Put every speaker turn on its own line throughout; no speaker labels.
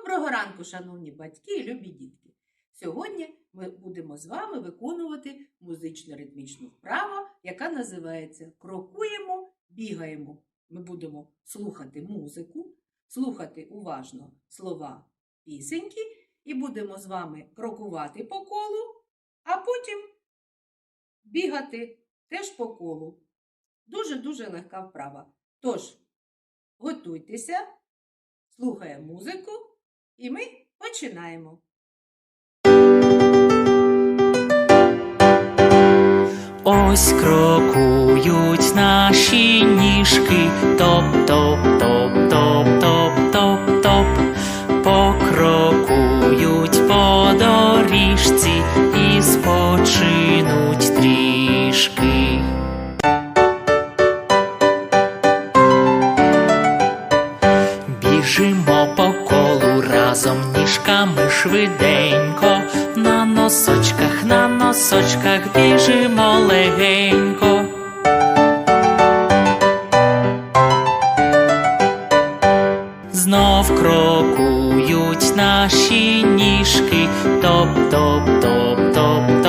Доброго ранку, шановні батьки і любі дітки! Сьогодні ми будемо з вами виконувати музично-ритмічну вправу, яка називається Крокуємо, бігаємо. Ми будемо слухати музику, слухати уважно слова пісеньки і будемо з вами крокувати по колу, а потім бігати теж по колу. Дуже-дуже легка вправа. Тож, готуйтеся, слухаємо музику, і ми починаємо.
Ось крокують наші ніжки, топ-топ-топ-топ-топ-топ-топ, покрокують по доріжці і спочинуть трішки. Біжимо по разом ніжками швиденько, на носочках, на носочках біжимо легенько. Знов крокують наші ніжки, топ-топ-топ-топ-топ-топ-топ,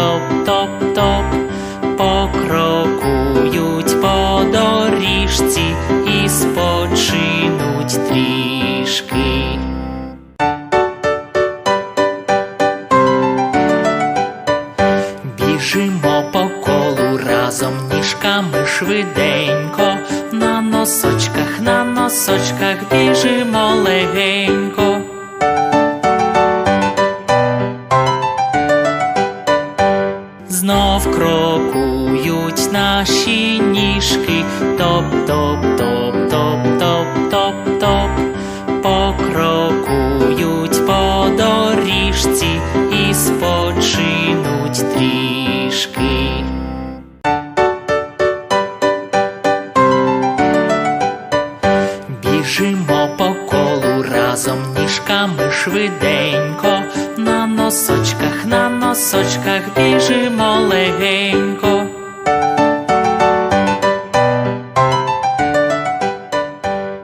Біжимо по колу разом ніжками швиденько, на носочках, на носочках біжимо легенько. Знов крокують наші ніжки, топ-топ-топ-топ-топ-топ-топ, Біжимо по колу разом ніжками швиденько, на носочках, на носочках біжимо легенько.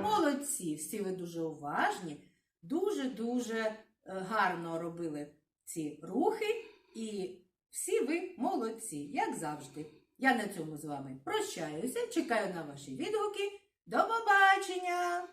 Молодці! Всі ви дуже уважні, дуже-дуже е, гарно робили ці рухи, і всі ви молодці, як завжди. Я на цьому з вами прощаюся, чекаю на ваші відгуки. До побачення!